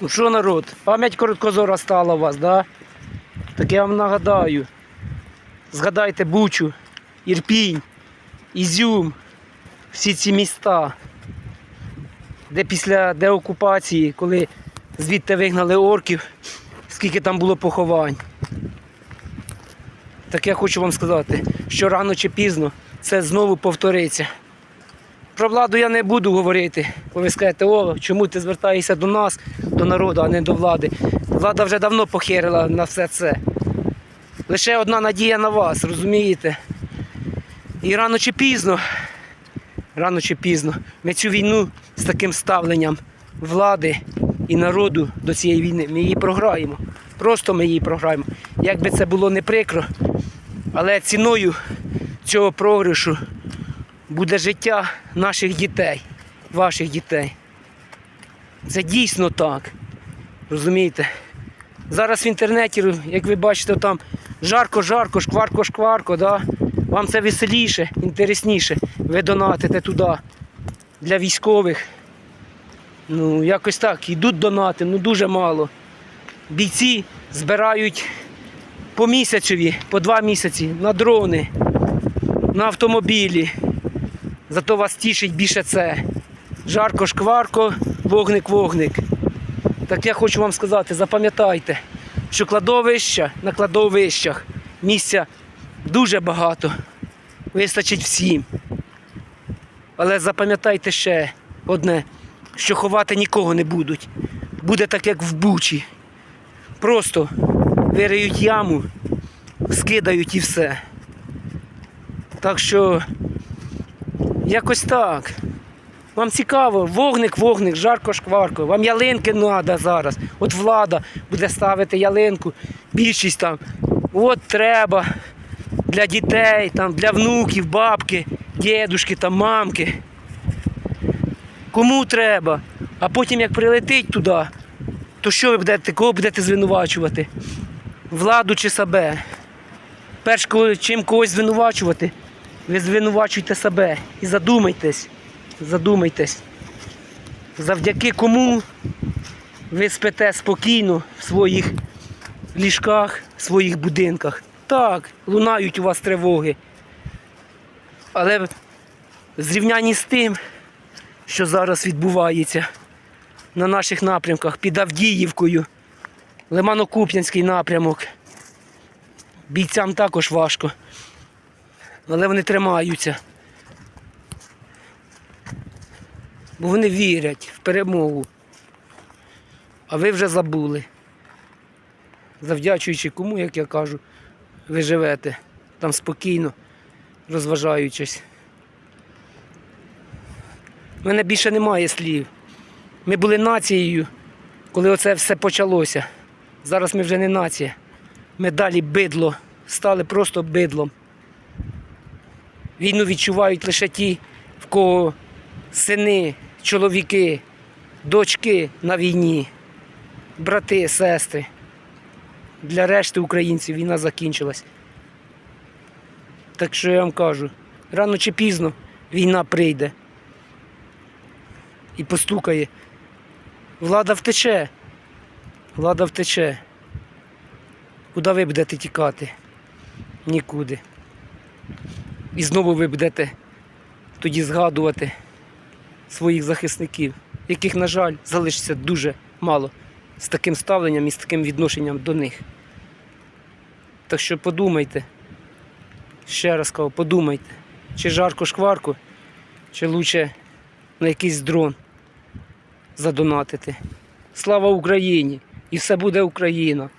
Ну що, народ, пам'ять короткозора стала у вас, да? Так я вам нагадаю. Згадайте Бучу, Ірпінь, Ізюм, всі ці міста, де після деокупації, коли звідти вигнали орків, скільки там було поховань. Так я хочу вам сказати, що рано чи пізно це знову повториться. Про владу я не буду говорити, бо ви скажете, о, чому ти звертаєшся до нас, до народу, а не до влади. Влада вже давно похерила на все це. Лише одна надія на вас, розумієте? І рано чи пізно, рано чи пізно, ми цю війну з таким ставленням влади і народу до цієї війни, ми її програємо. Просто ми її програємо. Як би це було не прикро, але ціною цього програшу буде життя наших дітей, ваших дітей. Це дійсно так. Розумієте? Зараз в інтернеті, як ви бачите, там жарко-жарко, шкварко-шкварко, да? вам це веселіше, інтересніше. Ви донатите туди для військових. Ну, якось так, йдуть донати, ну дуже мало. Бійці збирають по місяцеві, по два місяці на дрони, на автомобілі. Зато вас тішить більше це. Жарко, шкварко, вогник, вогник. Так я хочу вам сказати, запам'ятайте, що кладовища на кладовищах місця дуже багато. Вистачить всім. Але запам'ятайте ще одне, що ховати нікого не будуть. Буде так, як в Бучі. Просто вириють яму, скидають і все. Так що якось так. Вам цікаво, вогник, вогник, жарко, шкварко. Вам ялинки треба зараз. От влада буде ставити ялинку, більшість там. От треба для дітей, там, для внуків, бабки, дідушки, там, мамки. Кому треба? А потім як прилетить туди, то що ви будете, кого будете звинувачувати? Владу чи себе? Перш чим когось звинувачувати, ви звинувачуйте себе і задумайтесь, задумайтесь, завдяки кому ви спите спокійно в своїх ліжках, в своїх будинках. Так, лунають у вас тривоги. Але в зрівнянні з тим, що зараз відбувається на наших напрямках під Авдіївкою, Лимано-Куп'янський напрямок. Бійцям також важко. Але вони тримаються. Бо вони вірять в перемогу. А ви вже забули. Завдячуючи кому, як я кажу, ви живете там спокійно, розважаючись. У мене більше немає слів. Ми були нацією, коли оце все почалося. Зараз ми вже не нація. Ми далі бидло, стали просто бидлом. Війну відчувають лише ті, в кого сини, чоловіки, дочки на війні, брати, сестри. Для решти українців війна закінчилась. Так що я вам кажу, рано чи пізно війна прийде і постукає. Влада втече. Влада втече. Куди ви будете тікати? Нікуди. І знову ви будете тоді згадувати своїх захисників, яких, на жаль, залишиться дуже мало з таким ставленням і з таким відношенням до них. Так що подумайте, ще раз кажу, подумайте, чи жарко шкварку, чи лучше на якийсь дрон задонатити. Слава Україні! І все буде Україна!